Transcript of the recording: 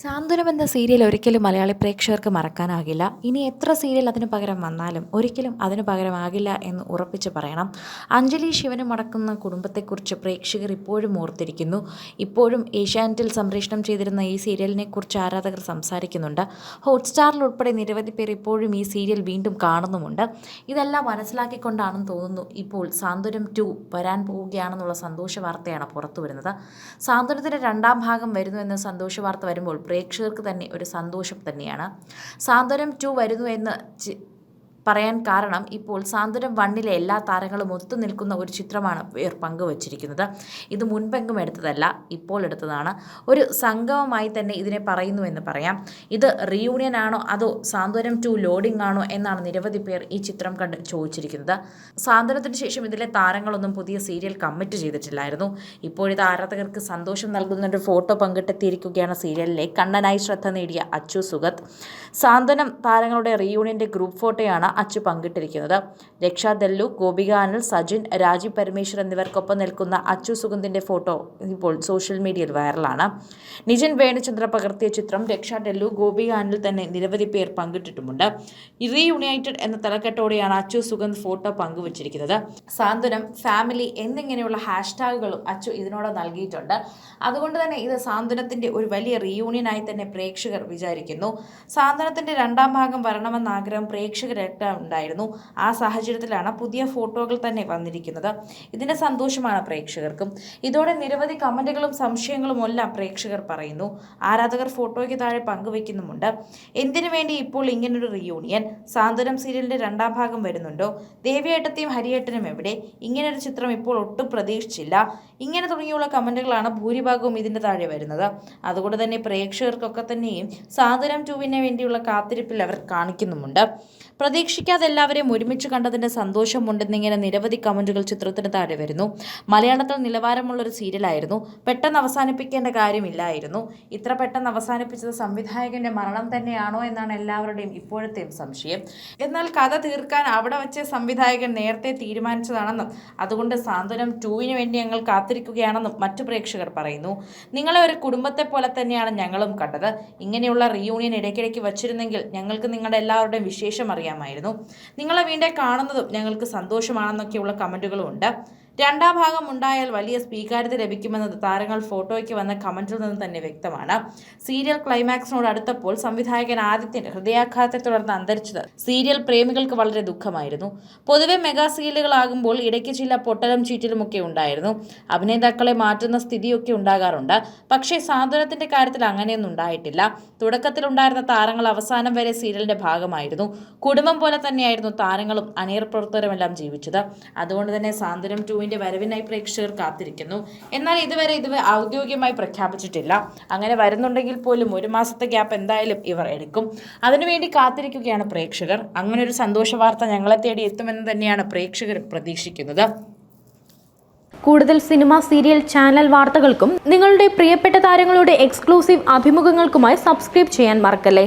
സാന്ത്വനം എന്ന സീരിയൽ ഒരിക്കലും മലയാളി പ്രേക്ഷകർക്ക് മറക്കാനാകില്ല. ഇനി എത്ര സീരിയൽ അതിനു പകരം വന്നാലും ഒരിക്കലും അതിനു പകരമാകില്ല എന്ന് ഉറപ്പിച്ച് പറയണം. അഞ്ജലി ശിവനും അടക്കുന്ന കുടുംബത്തെക്കുറിച്ച് പ്രേക്ഷകർ ഇപ്പോഴും ഓർത്തിരിക്കുന്നു. ഇപ്പോഴും ഏഷ്യാനെറ്റിൽ സംപ്രേഷണം ചെയ്തിരുന്ന ഈ സീരിയലിനെ കുറിച്ച് ആരാധകർ സംസാരിക്കുന്നുണ്ട്. ഹോട്ട്സ്റ്റാറിൽ ഉൾപ്പെടെ നിരവധി പേർ ഇപ്പോഴും ഈ സീരിയൽ വീണ്ടും കാണുന്നുമുണ്ട്. ഇതെല്ലാം മനസ്സിലാക്കിക്കൊണ്ടാണെന്ന് തോന്നുന്നു ഇപ്പോൾ സാന്ത്വനം ടു വരാൻ പോവുകയാണെന്നുള്ള സന്തോഷ വാർത്തയാണ് പുറത്തു വരുന്നത് സാന്ത്വനത്തിന്റെ രണ്ടാം ഭാഗം വരുന്നു എന്ന സന്തോഷ വാർത്ത വരുമ്പോൾ പ്രേക്ഷകർക്ക് തന്നെ ഒരു സന്തോഷം തന്നെയാണ്. സാന്ത്വനം ടു വരുന്നു എന്ന് പറയാൻ കാരണം ഇപ്പോൾ സാന്ത്വനം വണ്ണിലെ എല്ലാ താരങ്ങളും ഒത്തു നിൽക്കുന്ന ഒരു ചിത്രമാണ് ഇവർ പങ്കുവച്ചിരിക്കുന്നത്. ഇത് മുൻപെങ്കും എടുത്തതല്ല ഇപ്പോൾ എടുത്തതാണ്. ഒരു സംഗമമായി തന്നെ ഇതിനെ പറയുന്നു എന്ന് പറയാം. ഇത് റീയൂണിയൻ ആണോ അതോ സാന്ത്വനം ടു ലോഡിംഗ് ആണോ എന്നാണ് നിരവധി പേർ ഈ ചിത്രം കണ്ട് ചോദിച്ചിരിക്കുന്നത്. സാന്ത്വനത്തിന് ശേഷം ഇതിലെ താരങ്ങളൊന്നും പുതിയ സീരിയൽ കമ്മിറ്റ് ചെയ്തിട്ടില്ലായിരുന്നു. ഇപ്പോഴിത് ആരാധകർക്ക് സന്തോഷം നൽകുന്ന ഒരു ഫോട്ടോ പങ്കിട്ടെത്തിയിരിക്കുകയാണ് സീരിയലിലെ കണ്ണനായി ശ്രദ്ധ നേടിയ അച്ചു സുഗത്. സാന്ത്വനം താരങ്ങളുടെ റീയൂണിയന്റെ ഗ്രൂപ്പ് ഫോട്ടോയാണ് അച്ചു പങ്കിട്ടിരിക്കുന്നത്. രക്ഷാ ദല്ലു ഗോപിക അനിൽ സജിൻ രാജീവ് പരമേശ്വർ എന്നിവർക്കൊപ്പം നിൽക്കുന്ന അച്ചു സുഗന്ധിന്റെ ഫോട്ടോ ഇപ്പോൾ സോഷ്യൽ മീഡിയയിൽ വൈറലാണ്. നിജൻ വേണുചന്ദ്ര പകർത്തിയ ചിത്രം രക്ഷാ ഡെല്ലു ഗോപിക അനിൽ തന്നെ നിരവധി പേർ പങ്കിട്ടിട്ടുമുണ്ട്. റീയുണൈറ്റഡ് എന്ന തലക്കെട്ടോടെയാണ് അച്ചു സുഗന്ധ് ഫോട്ടോ പങ്കുവച്ചിരിക്കുന്നത്. സാന്ത്വനം ഫാമിലി എന്നിങ്ങനെയുള്ള ഹാഷ്ടാഗുകളും അച്ചു ഇതിനോട് നൽകിയിട്ടുണ്ട്. അതുകൊണ്ട് തന്നെ ഇത് സാന്ത്വനത്തിന്റെ ഒരു വലിയ റീയൂണിയനായി തന്നെ പ്രേക്ഷകർ വിചാരിക്കുന്നു. സാന്ത്വനത്തിന്റെ രണ്ടാം ഭാഗം വരണമെന്ന ആഗ്രഹം പ്രേക്ഷകരെല്ലാം ഉണ്ടായിരുന്നു. ആ സാഹചര്യത്തിലാണ് പുതിയ ഫോട്ടോകൾ തന്നെ വന്നിരിക്കുന്നത്. ഇതിന്റെ സന്തോഷമാണ് പ്രേക്ഷകർക്കും. ഇതോടെ നിരവധി കമന്റുകളും സംശയങ്ങളും എല്ലാം പ്രേക്ഷകർ പറയുന്നു. ആരാധകർ ഫോട്ടോയ്ക്ക് താഴെ പങ്കുവെക്കുന്നുമുണ്ട് എന്തിനു വേണ്ടി ഇപ്പോൾ ഇങ്ങനൊരു റിയൂണിയൻ സാന്ത്വനം സീരിയലിന്റെ രണ്ടാം ഭാഗം വരുന്നുണ്ടോ? ദേവിയേട്ടത്തെയും ഹരിയേട്ടനും എവിടെ? ഇങ്ങനൊരു ചിത്രം ഇപ്പോൾ ഒട്ടും പ്രതീക്ഷിച്ചില്ല. ഇങ്ങനെ തുടങ്ങിയുള്ള കമന്റുകളാണ് ഭൂരിഭാഗവും ഇതിന്റെ താഴെ വരുന്നത്. അതുകൊണ്ട് തന്നെ പ്രേക്ഷകർക്കൊക്കെ തന്നെയും സാന്ത്വനം ടൂവിന് വേണ്ടിയുള്ള കാത്തിരിപ്പിൽ അവർ കാണിക്കുന്നുമുണ്ട്. പ്രതീക്ഷിക്കാതെ എല്ലാവരെയും ഒരുമിച്ച് കണ്ടതിന്റെ സന്തോഷമുണ്ടെന്നിങ്ങനെ നിരവധി കമന്റുകൾ ചിത്രത്തിന് താഴെ വരുന്നു. മലയാളത്തിൽ നിലവാരമുള്ള ഒരു സീരിയലായിരുന്നു. പെട്ടെന്ന് അവസാനിപ്പിക്കേണ്ട കാര്യമില്ലായിരുന്നു. ഇത്ര പെട്ടെന്ന് അവസാനിപ്പിച്ചത് സംവിധായകന്റെ മരണം തന്നെയാണോ എന്നാണ് എല്ലാവരുടെയും ഇപ്പോഴത്തെയും സംശയം. എന്നാൽ കഥ തീർക്കാൻ അവിടെ വെച്ച് സംവിധായകൻ നേരത്തെ തീരുമാനിച്ചതാണെന്നും അതുകൊണ്ട് സാന്ത്വനം ടൂവിന് വേണ്ടി ഞങ്ങൾ കാത്തിരിക്കുകയാണെന്നും മറ്റു പ്രേക്ഷകർ പറയുന്നു. നിങ്ങളെ ഒരു കുടുംബത്തെ പോലെ തന്നെയാണ് ഞങ്ങളും കണ്ടത്. ഇങ്ങനെയുള്ള റീയൂണിയൻ ഇടയ്ക്കിടയ്ക്ക് വച്ചിരുന്നെങ്കിൽ ഞങ്ങൾക്ക് നിങ്ങളുടെ എല്ലാവരുടെയും വിശേഷം അറിയാമായിരുന്നു. നിങ്ങളെ വീണ്ടും കാണുന്നതും ഞങ്ങൾക്ക് സന്തോഷമാണെന്നൊക്കെയുള്ള കമന്റുകളും ഉണ്ട് രണ്ടാം ഭാഗം ഉണ്ടായാൽ വലിയ സ്വീകാര്യത ലഭിക്കുമെന്നത് താരങ്ങൾ ഫോട്ടോയ്ക്ക് വന്ന കമന്റിൽ നിന്ന് തന്നെ വ്യക്തമാണ്. സീരിയൽ ക്ലൈമാക്സിനോട് അടുത്തപ്പോൾ സംവിധായകൻ ആദിത്യൻ ഹൃദയാഘാതത്തെ തുടർന്ന് അന്തരിച്ചത് സീരിയൽ പ്രേമികൾക്ക് വളരെ ദുഃഖമായിരുന്നു. പൊതുവെ മെഗാ സീരിയലുകളാകുമ്പോൾ ഇടയ്ക്ക് ചില പൊട്ടലും ചീറ്റലും ഒക്കെ ഉണ്ടായിരുന്നു. അഭിനേതാക്കളെ മാറ്റുന്ന സ്ഥിതിയൊക്കെ ഉണ്ടാകാറുണ്ട്. പക്ഷേ സാന്ത്വനത്തിന്റെ കാര്യത്തിൽ അങ്ങനെയൊന്നും ഉണ്ടായിട്ടില്ല. തുടക്കത്തിലുണ്ടായിരുന്ന താരങ്ങൾ അവസാനം വരെ സീരിയലിന്റെ ഭാഗമായിരുന്നു. കുടുംബം പോലെ തന്നെയായിരുന്നു താരങ്ങളും അണിയർ പ്രവർത്തകരുമെല്ലാം ജീവിച്ചത്. അതുകൊണ്ട് തന്നെ സാന്ത്വനം ടൂവിന്റെ വരവിനായി പ്രേക്ഷകർ കാത്തിരിക്കുന്നു. എന്നാൽ ഇതുവരെ ഇത് ഔദ്യോഗികമായി പ്രഖ്യാപിച്ചിട്ടില്ല. അങ്ങനെ വരുന്നുണ്ടെങ്കിൽ പോലും ഒരു മാസത്തെ ഗ്യാപ്പ് എന്തായാലും ഇവർ എടുക്കും. അതിനുവേണ്ടി കാത്തിരിക്കുകയാണ് പ്രേക്ഷകർ. അങ്ങനെ ഒരു സന്തോഷ വാർത്ത ഞങ്ങളെ തേടി എത്തുമെന്ന് തന്നെയാണ് പ്രേക്ഷകർ പ്രതീക്ഷിക്കുന്നത്. കൂടുതൽ സിനിമ സീരിയൽ ചാനൽ വാർത്തകൾക്കും നിങ്ങളുടെ പ്രിയപ്പെട്ട താരങ്ങളുടെ എക്സ്ക്ലൂസീവ് അഭിമുഖങ്ങൾക്കുമായി സബ്സ്ക്രൈബ് ചെയ്യാൻ മറക്കല്ലേ?